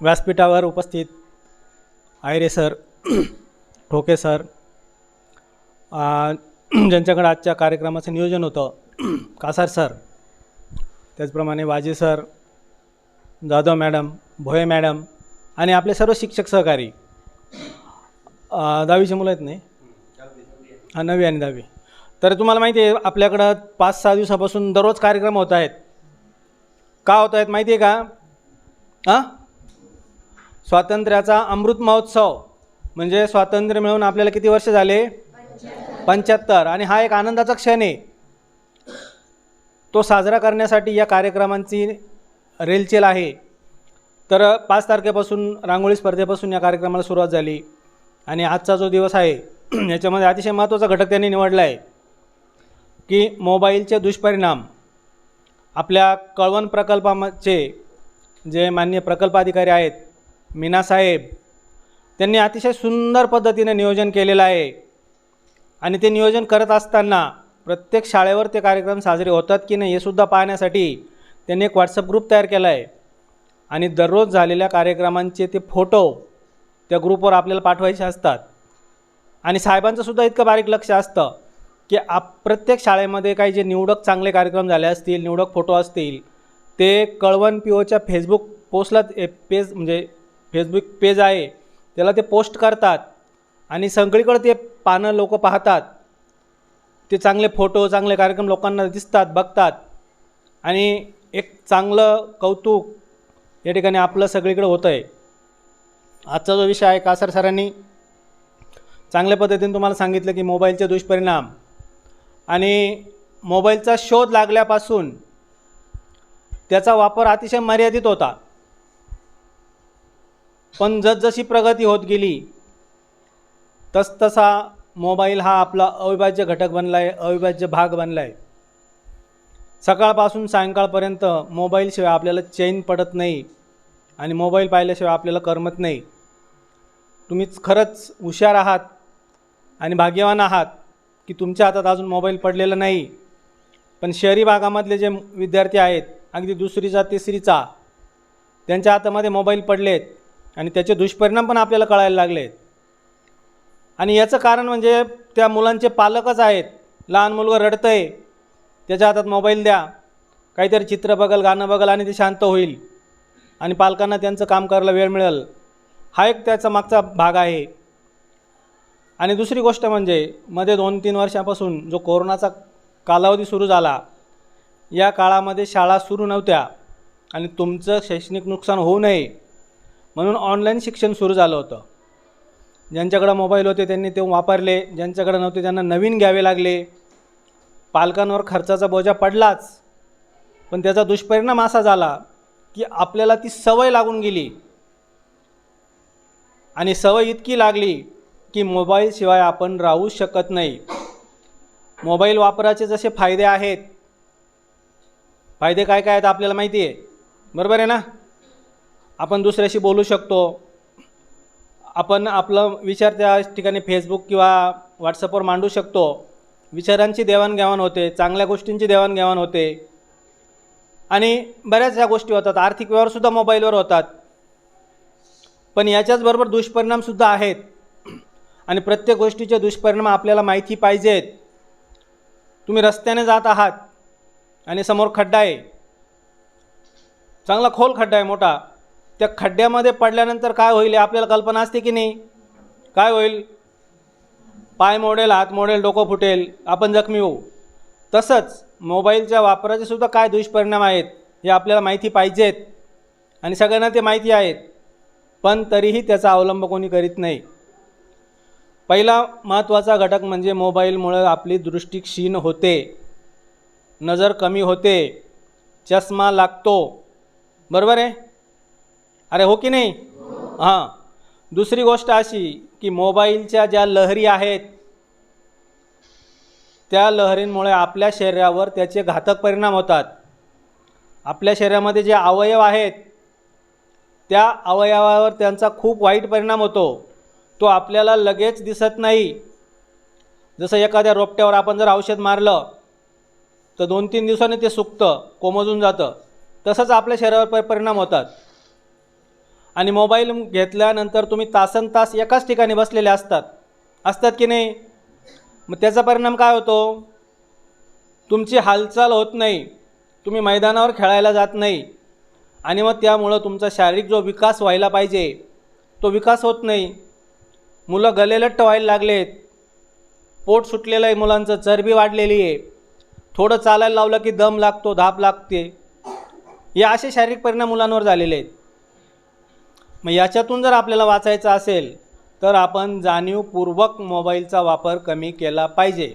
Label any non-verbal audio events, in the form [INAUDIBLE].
व्यासपीठावर उपस्थित आयरे सर [CLEARS THROAT] ठोके सर ज्यांच्याकडं [CLEARS THROAT] ज्यांच्याकडे आजच्या कार्यक्रमाचं नियोजन होतं [CLEARS THROAT] कासार सर त्याचप्रमाणे Waje sir Jadhav madam Bhoye madam आणि आपले सर्व शिक्षक सहकारी. दहावीचे मुलं आहेत नाही हां नवी आणि दहावी. तर तुम्हाला माहिती आहे आपल्याकडं पाच सहा दिवसापासून दररोज कार्यक्रम होत आहेत. का होत आहेत? माहिती आहे का? हां स्वातंत्र्याचा अमृत महोत्सव. म्हणजे स्वातंत्र्य मिळून आपल्याला किती वर्ष झाले? पंच्याहत्तर. आणि हा एक आनंदाचा क्षण आहे. तो साजरा करण्यासाठी या कार्यक्रमांची रेलचेल आहे. तर पाच तारखेपासून रांगोळी स्पर्धेपासून या कार्यक्रमाला सुरुवात झाली. आणि आजचा जो दिवस आहे [CLEARS THROAT] याच्यामध्ये अतिशय महत्त्वाचा घटक त्यांनी निवडला आहे. की मोबाईलचे दुष्परिणाम. आपल्या कळवण प्रकल्पाचे जे मान्य प्रकल्प अधिकारी आहेत मीनासाहेब त्यांनी अतिशय सुंदर पद्धतीने नियोजन केलेलं आहे. आणि ते नियोजन करत असताना प्रत्येक शाळेवर ते कार्यक्रम साजरे होतात की नाही हे सुद्धा पाहण्यासाठी त्यांनी एक व्हॉट्सअप ग्रुप तयार केला आहे. आणि दररोज झालेल्या कार्यक्रमांचे ते फोटो त्या ग्रुपवर आपल्याला पाठवायचे असतात. आणि साहेबांचं सुद्धा इतकं बारीक लक्ष असतं की आप प्रत्येक शाळेमध्ये काही जे निवडक चांगले कार्यक्रम झाले असतील निवडक फोटो असतील ते कळवण पी ओच्या फेसबुक पोस्टला ए- पेज म्हणजे फेसबुक पेज आहे. त्याला ते पोस्ट करतात. आणि सगळीकडे ते पानं लोक पाहतात. ते चांगले फोटो चांगले कार्यक्रम लोकांना दिसतात बघतात. आणि एक चांगलं कौतुक या ठिकाणी आपलं सगळीकडे होतं आहे आजचा जो विषय आहे कासर सरांनी चांगल्या पद्धतीने तुम्हाला सांगितलं की मोबाईलचे दुष्परिणाम. आणि मोबाईलचा शोध लागल्यापासून त्याचा वापर अतिशय मर्यादित होता. पण जसजशी प्रगती होत गेली तसतसा मोबाईल हा आपला अविभाज्य घटक बनला आहे अविभाज्य भाग बनला आहे सकाळपासून सायंकाळपर्यंत मोबाईलशिवाय आपल्याला चैन पडत नाही आणि मोबाईल पाहिल्याशिवाय आपल्याला करमत नाही. तुम्हीच खरंच हुशार आहात आणि भाग्यवान आहात की तुमच्या हातात अजून मोबाईल पडलेला नाही. पण शहरी भागामधले जे विद्यार्थी आहेत अगदी दुसरीचा तिसरीचा त्यांच्या हातामध्ये मोबाईल पडलेत. आणि त्याचे दुष्परिणाम पण आपल्याला कळायला लागले. आहेत आणि याचं कारण म्हणजे त्या मुलांचे पालकच आहेत. लहान मुलगा रडतं आहे त्याच्या हातात मोबाईल द्या. काहीतरी चित्र बघल गाणं बघल आणि ते शांत होईल. आणि पालकांना त्यांचं काम करायला वेळ मिळेल. हा एक त्याचा मागचा भाग आहे. आणि दुसरी गोष्ट म्हणजे मध्ये दोन तीन वर्षापासून जो कोरोनाचा कालावधी सुरू झाला या काळामध्ये शाळा सुरू नव्हत्या. आणि तुमचं शैक्षणिक नुकसान होऊ नये. म्हणून ऑनलाईन शिक्षण सुरू झालं होतं. ज्यांच्याकडं मोबाईल होते त्यांनी ते वापरले ज्यांच्याकडे नव्हते त्यांना नवीन घ्यावे लागले. पालकांवर खर्चाचा बोजा पडलाच पण त्याचा दुष्परिणाम असा झाला की आपल्याला ती सवय लागून गेली. आणि सवय इतकी लागली की मोबाईलशिवाय आपण राहू शकत नाही. मोबाईल वापराचे जसे फायदे आहेत फायदे काय काय आहेत आपल्याला माहिती आहे बरोबर आहे ना? आपण दुसऱ्याशी बोलू शकतो. आपण आपलं विचार त्या ठिकाणी फेसबुक किंवा व्हॉट्सअपवर मांडू शकतो. विचारांची देवाणघेवाण होते चांगल्या गोष्टींची देवाणघेवाण होते. आणि बऱ्याच ह्या गोष्टी होतात आर्थिक व्यवहारसुद्धा मोबाईलवर होतात. पण याच्याचबरोबर दुष्परिणामसुद्धा आहेत. आणि प्रत्येक गोष्टीचे दुष्परिणाम आपल्याला माहिती पाहिजेत. तुम्ही रस्त्याने जात आहात आणि समोर खड्डा आहे. चांगला खोल खड्डा आहे मोठा. त्या खड्ड्यामध्ये पडल्यानंतर काय होईल आपल्याला कल्पना असते की नाही? काय होईल? पाय मोडेल हात मोडेल डोकं फुटेल आपण जखमी होऊ. तसंच मोबाईलच्या वापराचे सुद्धा काय दुष्परिणाम आहेत हे आपल्याला माहिती पाहिजेत आणि सगळ्यांना ते माहिती आहेत. पण तरीही त्याचा अवलंब कोणी करीत नाही. पहिला महत्त्वाचा घटक म्हणजे मोबाईलमुळं आपली दृष्टी क्षीण होते. नजर कमी होते. चष्मा लागतो. बरोबर आहे? अरे हो की नाही? हां. दुसरी गोष्ट अशी की मोबाईलच्या ज्या लहरी आहेत त्या लहरींमुळे आपल्या शरीरावर त्याचे घातक परिणाम होतात. आपल्या शरीरामध्ये जे अवयव आहेत त्या अवयवावर त्यांचा खूप वाईट परिणाम होतो. तो आपल्याला लगेच दिसत नाही. जसं एखाद्या रोपट्यावर आपण जर औषध मारलं तर दोन तीन दिवसांनी ते सुकतं कोमजून जातं. तसंच आपल्या शरीरावर परिणाम होतात. आणि मोबाईल घेतल्यानंतर तुम्ही तासन तास एकाच ठिकाणी बसलेले असतात. असतात की नाही? मग त्याचा परिणाम काय होतो? तुमची हालचाल होत नाही. तुम्ही मैदानावर खेळायला जात नाही. आणि मग त्यामुळं तुमचा शारीरिक जो विकास व्हायला पाहिजे तो विकास होत नाही. मुलं गलेलट्ट व्हायला लागलेत. पोट सुटलेलं आहे मुलांचं चरबी वाढलेली आहे. थोडं चालायला लावलं की दम लागतो धाप लागते. या असे शारीरिक परिणाम मुलांवर झालेले आहेत. मग याच्यातून जर आपल्याला वाचायचं असेल तर आपण जाणीवपूर्वक मोबाईलचा वापर कमी केला पाहिजे.